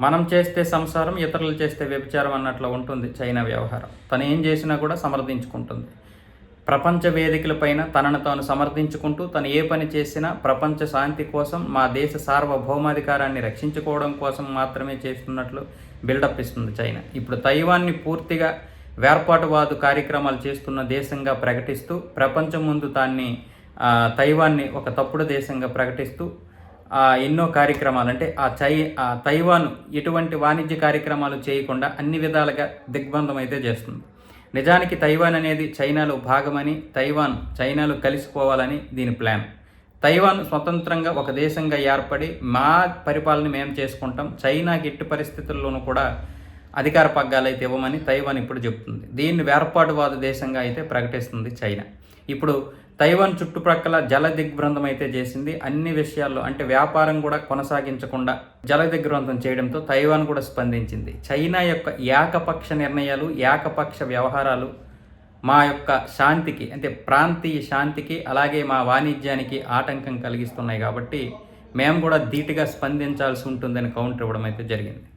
మనం చేస్తే సంసారం ఇతరులు చేస్తే వ్యభిచారం అన్నట్లు ఉంటుంది చైనా వ్యవహారం. తను ఏం చేసినా కూడా సమర్థించుకుంటుంది. ప్రపంచ వేదికలపైన తనను తాను సమర్థించుకుంటూ తను ఏ పని చేసినా ప్రపంచ శాంతి కోసం మా దేశ సార్వభౌమాధికారాన్ని రక్షించుకోవడం కోసం మాత్రమే చేస్తున్నట్లు బిల్డప్ ఇస్తుంది చైనా. ఇప్పుడు తైవాన్ని పూర్తిగా వేర్పాటువాదు కార్యక్రమాలు చేస్తున్న దేశంగా ప్రకటిస్తూ ప్రపంచం ముందు దాన్ని తైవాన్ని ఒక తప్పుడు దేశంగా ప్రకటిస్తూ ఎన్నో కార్యక్రమాలు. అంటే ఆ చై ఆ తైవాన్ ఎటువంటి వాణిజ్య కార్యక్రమాలు చేయకుండా అన్ని విధాలుగా దిగ్బంధం అయితే చేస్తుంది. నిజానికి తైవాన్ అనేది చైనాలో భాగమని తైవాన్ చైనాలో కలిసిపోవాలని దీని ప్లాన్. తైవాన్ స్వతంత్రంగా ఒక దేశంగా ఏర్పడి మా పరిపాలన మేము చేసుకుంటాం. చైనాకి ఎట్టి పరిస్థితుల్లోనూ కూడా అధికార పగ్గాలు అయితే ఇవ్వమని తైవాన్ ఇప్పుడు చెప్తుంది. దీన్ని వేర్పాటువాద దేశంగా అయితే ప్రకటిస్తుంది చైనా. ఇప్పుడు తైవాన్ చుట్టుప్రక్కల జల దిగ్భ్రంథం అయితే చేసింది. అన్ని విషయాల్లో అంటే వ్యాపారం కూడా కొనసాగించకుండా జల దిగ్భ్రంథం చేయడంతో తైవాన్ కూడా స్పందించింది. చైనా యొక్క ఏకపక్ష నిర్ణయాలు ఏకపక్ష వ్యవహారాలు మా యొక్క శాంతికి అంటే ప్రాంతీయ శాంతికి అలాగే మా వాణిజ్యానికి ఆటంకం కలిగిస్తున్నాయి కాబట్టి మేము కూడా ధీటుగా స్పందించాల్సి ఉంటుందని కౌంటర్ ఇవ్వడం అయితే జరిగింది.